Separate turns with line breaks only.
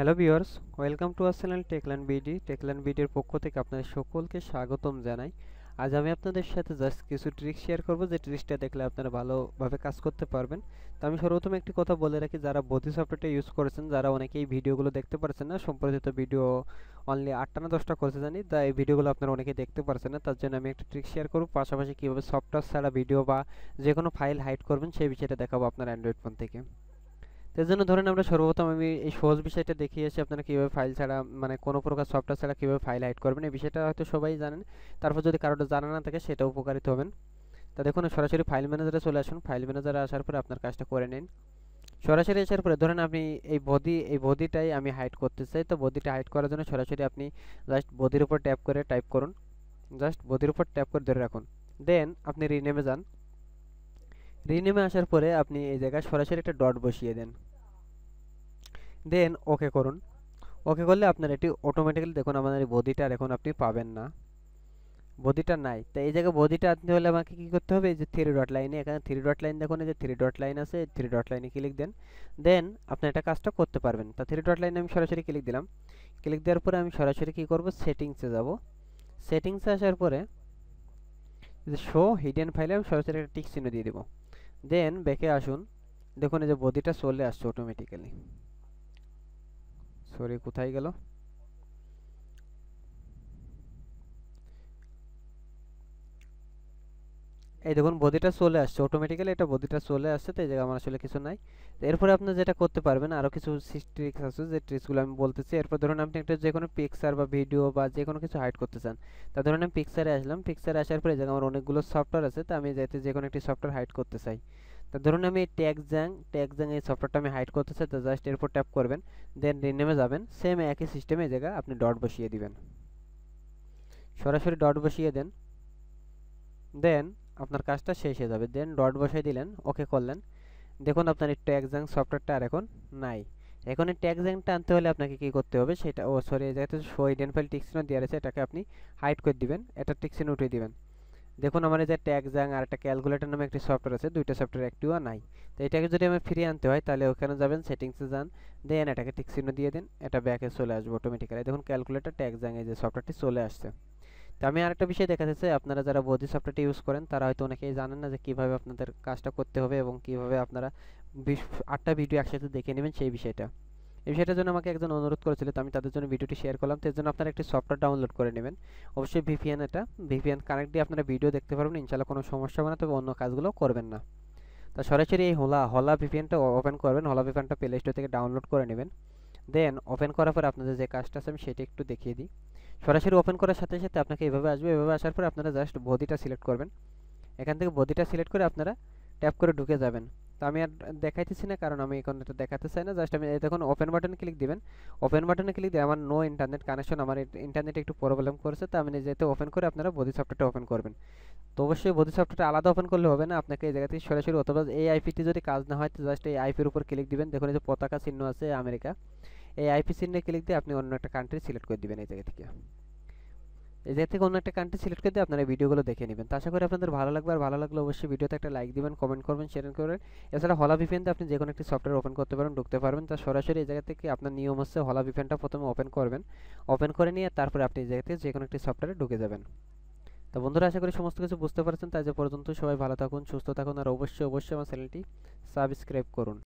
Hello viewers welcome to our channel Techland BD Techland বিডির পক্ষ থেকে আপনাদের সকলকে স্বাগতম জানাই। আজ আমি আপনাদের সাথে জাস্ট কিছু ট্রিক শেয়ার করব। যে ট্রিক্সটা দেখলে আপনারা ভালোভাবে কাজ করতে পারবেন। তো আমি সর্বপ্রথম একটি কথা বলে রাখি, যারা বধি সফটওয়্যারটা ইউজ করেছেন, যারা অনেকেই ভিডিওগুলো দেখতে পারছেন না সম্প্রচারিত ভিডিও অনলি আটটা না দশটা করেছে জানি তাই এই ভিডিওগুলো আপনারা অনেকেই দেখতে পারছেন না, তার জন্য আমি একটা ট্রিক শেয়ার করব। পাশাপাশি কীভাবে সফটওয়্যার ছাড়া ভিডিও বা যে কোনো ফাইল হাইড করবেন, সেই বিষয়টা দেখাবো আপনার অ্যান্ড্রয়েড ফোন থেকে। এর জন্য ধরেন আমরা সর্বপ্রথম আমি এই সহজ বিষয়টা দেখিয়ে দেখিয়েছি আপনারা কীভাবে ফাইল ছাড়া মানে কোনো প্রকার সফটওয়্যার ছাড়া কীভাবে ফাইল হাইড করবেন, এই বিষয়টা হয়তো সবাই জানেন। তারপর যদি কারোটা জানা না থাকে, সেটা উপকারিত হবেন। তা দেখুন, সরাসরি ফাইল ম্যানেজারে চলে আসুন। ফাইল ম্যানেজারে আসার পরে আপনার কাজটা করে নিন। সরাসরি আসার পরে ধরেন আপনি এই বডি এই বডিটাই আমি হাইড করতে চাই। তো বডিটা হাইড করার জন্য সরাসরি আপনি জাস্ট বডির উপর ট্যাপ করে টাইপ করুন। জাস্ট বডির উপর ট্যাপ করে ধরে রাখুন। দেন আপনি রিনেমে যান। রিনেমে আসার পরে আপনি এই জায়গায় সরাসরি একটা ডট বসিয়ে দেন। দেন ওকে করুন। ওকে করলে আপনার এটি অটোমেটিক্যালি দেখুন আমাদের এই বডিটা এখন আপনি পাবেন না। বডিটা নাই। তো এই জায়গায় বডিটা আনতে হলে আমাকে কী করতে হবে? যে থ্রি ডট লাইনে এখানে থ্রি ডট লাইন দেখুন, এই যে থ্রি ডট লাইন আছে থ্রি ডট লাইনে ক্লিক দেন। দেন আপনি এটা কাজটা করতে পারবেন। তা থ্রি ডট লাইনে আমি সরাসরি ক্লিক দিলাম। ক্লিক দেওয়ার পরে আমি সরাসরি কী করব? সেটিংসে যাব। সেটিংসে আসার পরে শো হিডেন ফাইলে আমি সরাসরি একটা টিক চিহ্ন দিয়ে দেবো। দেন ব্যাকে আসুন। দেখুন এই যে বডিটা চলে আসছে অটোমেটিক্যালি সরি কোথায় গেল? এই দেখুন বডিটা চলে আসছে অটোমেটিক্যালি এটা বডিটা চলে আসছে, তো এই জায়গায় আমার আসলে কিছু নাই। এরপরে আপনি যেটা করতে পারবেন আরও কিছু ট্রিক্স আছে, যে ট্রিক্সগুলো আমি বলতেছি। এরপর ধরুন আপনি একটা যে কোনো পিকচার বা ভিডিও বা যে কোনো কিছু হাইড করতে চান, তা ধরুন আমি পিকচারে আসলাম। পিকচারে আসার পরে এই জায়গায় আমার অনেকগুলো সফটওয়্যার আছে, তো আমি যাতে যে কোনো একটি সফটওয়্যার হাইড করতে চাই। তা ধরুন আমি ট্যাগ জ্যাং ট্যাগ জ্যাং এই সফটওয়্যারটা আমি হাইড করতে চাই, তো জাস্ট এরপর ট্যাপ করবেন দেন রিনেমে যাবেন। সেম একই সিস্টেমে এই জায়গায় আপনি ডট বসিয়ে দিবেন। সরাসরি ডট বসিয়ে দেন। দেন আপনার কাজটা শেষ হয়ে যাবে। দেন ডট বসাই দিলেন ওকে করলেন। দেখুন আপনার এই জ্যাং সফটওয়্যারটা আর এখন নাই। এখন এই ট্যাগ জ্যাংটা আনতে হলে আপনাকে কি করতে হবে, সেটা, ও সরি জায়গাতে শো ইডেন ফাইল টিক্সিনও দেওয়া রয়েছে, এটাকে আপনি হাইড করে দিবেন, এটা টিক্সিনে উঠিয়ে দিবেন। দেখুন আমার এই যে জ্যাং আর একটা ক্যালকুলেটর নামে একটি সফটওয়্যার আছে, দুইটা সফটওয়্যার একটিও নাই। তো এটাকে যদি আমি ফ্রি আনতে হয়, তাহলে ওখানে যাবেন? সেটিংসে যান। দেন এটাকে টিক্সিনো দিয়ে দিন, এটা ব্যাকে চলে আসবে অটোমেটিক্যালি দেখুন ক্যালকুলেটর জ্যাং এই যে সফটওয়্যারটি চলে আসছে। তো আমি আরেকটা বিষয় দেখাতে চাই। আপনারা যারা বডি সফটওয়্যারটি ইউজ করেন, তারা হয়তো অনেকেই জানেন না যে কীভাবে আপনাদের কাজটা করতে হবে এবং কীভাবে আপনারা আটটা ভিডিও একসাথে দেখে নেবেন সেই বিষয়টা। এই বিষয়টার জন্য আমাকে একজন অনুরোধ করেছিল, তো আমি তাদের জন্য ভিডিওটি শেয়ার করলাম। তো এর জন্য আপনারা একটি সফটওয়্যার ডাউনলোড করে নেবেন। অবশ্যই ভিপিএন এটা ভিপিএন কানেক্ট দিয়ে আপনারা ভিডিও দেখতে পারবেন ইনশাল্লাহ কোনো সমস্যা হবে না, তবে অন্য কাজগুলো করবেন না। তা সরাসরি এই হোলা হলা ভিপিএনটা ওপেন করবেন হলা ভিপিএনটা প্লে স্টোর থেকে ডাউনলোড করে নেবেন। দেন ওপেন করার পর আপনাদের যে কাজটা আছে, আমি সেটা একটু দেখিয়ে দিই। সরাসরি ওপেন করার সাথে সাথে আপনাকে এভাবে আসবে। এভাবে আসার পর আপনারা জাস্ট বডিটা সিলেক্ট করবেন। এখান থেকে বডিটা সিলেক্ট করে আপনারা ট্যাপ করে ঢুকে যাবেন। তো আমি আর দেখাইতেছি না, কারণ আমি এখন এটা দেখাতে চাই না। জাস্ট আমি দেখুন ওপেন বাটনে ক্লিক দিবেন। ওপেন বাটনে ক্লিক দিয়ে আমার নো ইন্টারনেট কানেকশন আমার ইন্টারনেটে একটু প্রবলেম করেছে, তো আমি যেহেতু ওপেন করে আপনারা বডি সফটওয়্যারটা ওপেন করবেন। তো অবশ্যই বডি সফটওয়্যারটা আলাদা ওপেন করলে হবে না। আপনাকে এই জায়গা থেকে সরাসরি অথবা এই আইপিটি যদি কাজ না হয়, তো জাস্ট এই আইপির উপর ক্লিক দিবেন। দেখুন, এই যে পতাকা চিহ্ন আছে, আমেরিকা। এই আইপি চিহ্নে ক্লিক দিয়ে আপনি অন্য একটা কান্ট্রি সিলেক্ট করে দিবেন এই জায়গা থেকে। এই জায়গা থেকে অন্য একটা কান্ট্রি সিলেক্ট করে দিয়ে আপনারা ভিডিওগুলো দেখে নেবেন। তো আশা করি আপনাদের ভালো লাগবে। আর ভালো লাগলে অবশ্যই ভিডিওতে একটা লাইক দিবেন কমেন্ট করবেন শেয়ার করবেন। এছাড়া হলা ভিপিএনতে আপনি যে কোনো একটি সফটওয়্যার ওপেন করতে পারেন, ঢুকতে পারবেন। তা সরাসরি এই জায়গা থেকে আপনার নিয়ম হচ্ছে হলা ভিপিএনটা প্রথমে ওপেন করবেন। ওপেন করে নিয়ে তারপরে আপনি এই জায়গা থেকে যে কোনো একটি সফটওয়্যারে ঢুকে যাবেন। তো বন্ধুরা, আশা করি সমস্ত কিছু বুঝতে পারছেন। তাই যে পর্যন্ত সবাই ভালো থাকুন, সুস্থ থাকুন। আর অবশ্যই অবশ্যই আমার চ্যানেলটি সাবস্ক্রাইব করুন।